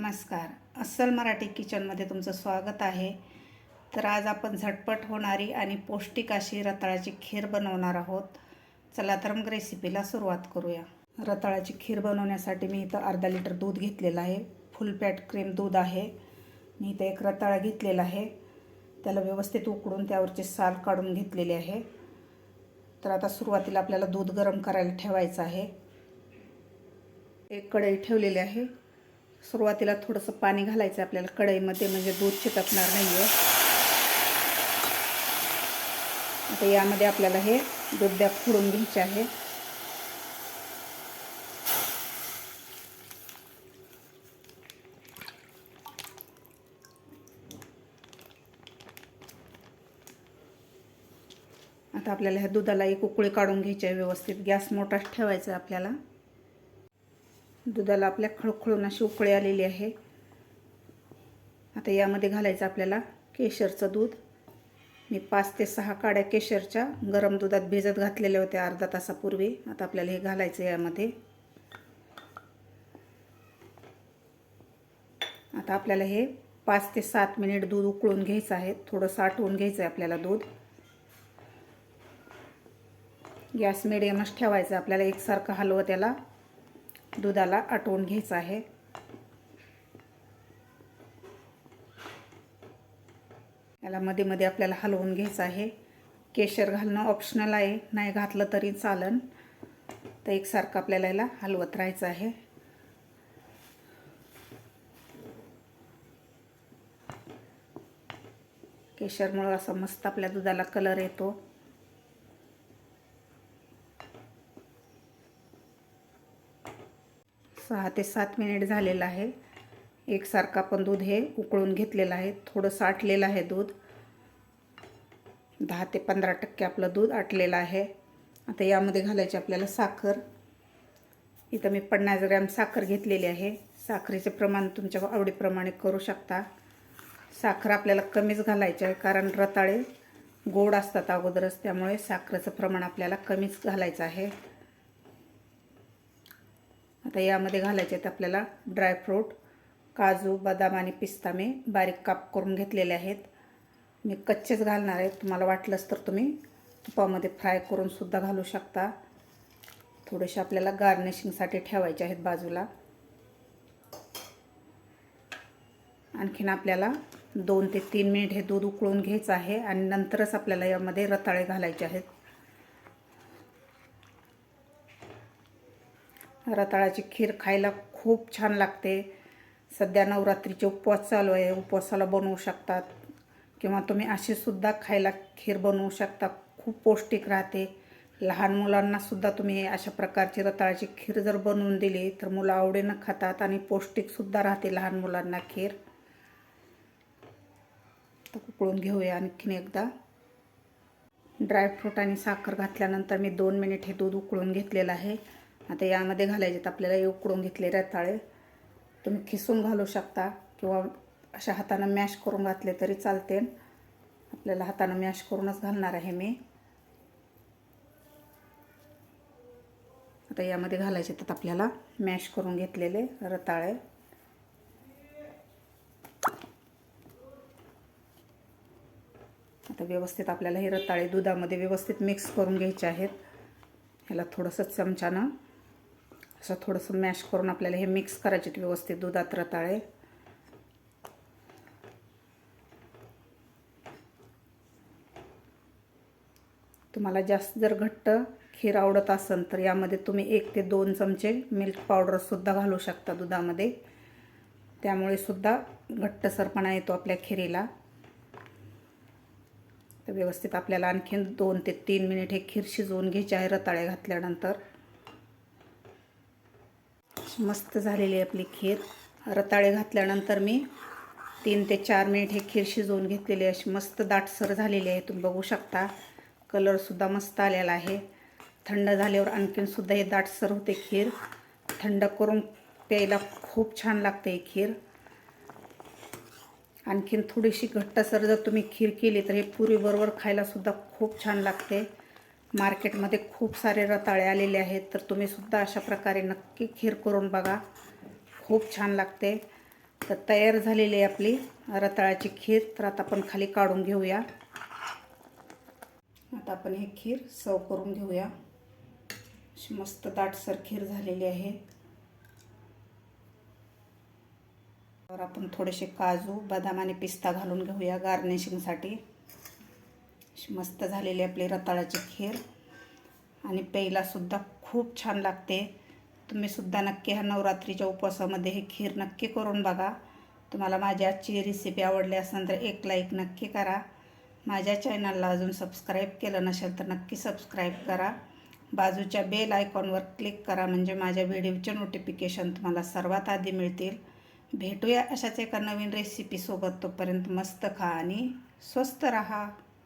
नमस्कार. अस्सल मराठी किचनमध्ये तुमचं स्वागत आहे. तर आज आपण झटपट होणारी आणि पौष्टिक अशी रताळाची खीर बनवणार आहोत. चला तर मग रेसिपीला सुरुवात करूया. रताळाची खीर बनवण्यासाठी मी इथं अर्धा लिटर दूध घेतलेलं आहे. फुल फॅट क्रीम दूध आहे. मी इथं एक रताळा घेतलेला आहे. त्याला व्यवस्थित उकडून त्यावरचे साल काढून घेतलेले आहे. तर आता सुरुवातीला आपल्याला दूध गरम करायला ठेवायचं आहे. एक कढई ठेवलेली आहे. सुरुवातीला थोडंसं पाणी घालायचं आपल्याला कढईमध्ये म्हणजे दूध चिटकणार नाही आहे आता यामध्ये आपल्याला हे दुध्या फोडून घ्यायचे आहे. आता आपल्याला ह्या दुधाला एक उकळी काढून घ्यायची आहे व्यवस्थित. गॅस मोठाच ठेवायचा आहे आपल्याला. दुधाला आपल्या खळखळून अशी उकळी आलेली आहे. आता यामध्ये घालायचं आपल्याला केशरचं दूध. मी पाच ते सहा काड्या केशरच्या गरम दुधात भिजत घातलेल्या होत्या अर्धा तासापूर्वी. आता आपल्याला हे घालायचं यामध्ये. आता आपल्याला हे पाच ते सात मिनिट दूध उकळून घ्यायचं आहे. थोडं साठवून घ्यायचं आहे आपल्याला दूध. गॅस मिडियमच ठेवायचं आपल्याला एकसारखं हलवं त्याला. दुधाला आटवून घ्यायचं आहे. याला मध्ये मध्ये आपल्याला हलवून घ्यायचं आहे. केशर घालणं ऑप्शनल आहे. नाही घातलं तरी चालन. तर एकसारखं आपल्याला याला हलवत राहायचं आहे. केशरमुळं असं मस्त आपल्या दुधाला कलर येतो. सहा ते सात मिनिट झालेलं आहे. एकसारखं आपण दूध हे उकळून घेतलेलं आहे. थोडं साठलेलं आहे दूध. दहा ते पंधरा टक्के आपलं दूध आटलेलं आहे. आता यामध्ये घालायची आपल्याला साखर. इथं मी पन्नास ग्रॅम साखर घेतलेली आहे. साखरेचे प्रमाण तुमच्या आवडीप्रमाणे करू शकता. साखर आपल्याला कमीच घालायची आहे कारण रताळे गोड असतात अगोदरच. त्यामुळे साखरेचं प्रमाण आपल्याला कमीच घालायचं आहे. आता यामध्ये घालायचे आहेत आपल्याला ड्रायफ्रूट काजू बदाम आणि पिस्ता मी बारीक काप करून घेतलेले आहेत. मी कच्चेच घालणार आहे. तुम्हाला वाटलंच तर तुम्ही तुपामध्ये फ्राय करूनसुद्धा घालू शकता. थोडेसे आपल्याला गार्निशिंगसाठी ठेवायचे आहेत बाजूला. आणखीन आपल्याला दोन ते तीन मिनिट हे दूध उकळून घ्यायचं आहे आणि नंतरच आपल्याला यामध्ये रताळे घालायचे आहेत. रताळाची खीर खायला खूप छान लागते. सध्या नवरात्रीचे उपवास चालू आहे. उपवासाला बनवू शकतात. किंवा तुम्ही अशीसुद्धा खायला खीर बनवू शकता. खूप पौष्टिक राहते. लहान मुलांनासुद्धा तुम्ही अशा प्रकारची रताळाची खीर जर बनवून दिली तर मुलं आवडीनं खातात आणि पौष्टिकसुद्धा राहते लहान मुलांना खीर. तर उकळून घेऊया आणखीन एकदा. ड्रायफ्रूट आणि साखर घातल्यानंतर मी दोन मिनिट हे दूध उकळून घेतलेलं आहे. आता यामध्ये घालायचे आपल्याला उकडून घेतले रताळे. तुम्ही खिसून घालू शकता किंवा अशा हातानं मॅश करून घातले तरी चालते. आपल्याला हातानं मॅश करूनच घालणार आहे मी. आता यामध्ये घालायचे तर आपल्याला मॅश करून घेतलेले रताळे. आता व्यवस्थित आपल्याला हे रताळे दुधामध्ये व्यवस्थित मिक्स करून घ्यायचे आहेत. ह्याला थोडंसं चमच्यानं असं थोडंसं मॅश करून आपल्याला हे मिक्स करायचे व्यवस्थित दुधात रताळे. तुम्हाला जास्त जर घट्ट खीर आवडत असेल तर यामध्ये तुम्ही एक ते दोन चमचे मिल्क पावडरसुद्धा घालू शकता दुधामध्ये. त्यामुळे सुद्धा घट्टसरपणा येतो आपल्या खिरीला. तर व्यवस्थित आपल्याला आणखीन दोन ते तीन मिनिट हे खीर शिजवून घ्यायचे आहे रताळे घातल्यानंतर. मस्त झालेली आहे आपली खीर. रताळे घातल्यानंतर मी तीन ते चार मिनिट हे खीर शिजवून घेतलेली अशी मस्त दाटसर झालेली आहे. तुम्ही बघू शकता. कलरसुद्धा मस्त आलेला आहे. थंड झाल्यावर आणखीनसुद्धा हे दाटसर होते खीर. थंड करून प्यायला खूप छान लागते ही खीर. आणखीन थोडीशी घट्टसर जर तुम्ही खीर केली तर हे पुरीबरोबर खायलासुद्धा खूप छान लागते. मार्केटमध्ये खूप सारे रताळे आलेले आहेत तर तुम्हीसुद्धा अशा प्रकारे नक्की खीर करून बघा. खूप छान लागते. तर तयार झालेली आहे आपली रताळाची खीर. तर आता आपण खाली काढून घेऊया. आता आपण ही खीर सर्व करून घेऊया. अशी मस्त दाटसर खीर झालेली आहे. तर आपण थोडेसे काजू बदाम आणि पिस्ता घालून घेऊया गार्निशिंगसाठी. मस्त झालेली आपली रताळाची खीर. आणि प्यायलासुद्धा खूप छान लागते. तुम्हीसुद्धा नक्की ह्या नवरात्रीच्या उपवासामध्ये हे खीर नक्की करून बघा. तुम्हाला माझी आजची रेसिपी आवडली असेल तर एक लाईक नक्की करा. माझ्या चॅनलला अजून सबस्क्राईब केलं नसेल तर नक्की सबस्क्राईब करा. बाजूच्या बेल आयकॉनवर क्लिक करा म्हणजे माझ्या व्हिडिओचे नोटिफिकेशन तुम्हाला सर्वात आधी मिळतील. भेटूया अशाच एका नवीन रेसिपीसोबत तोपर्यंत मस्त खा आणि स्वस्त रहा.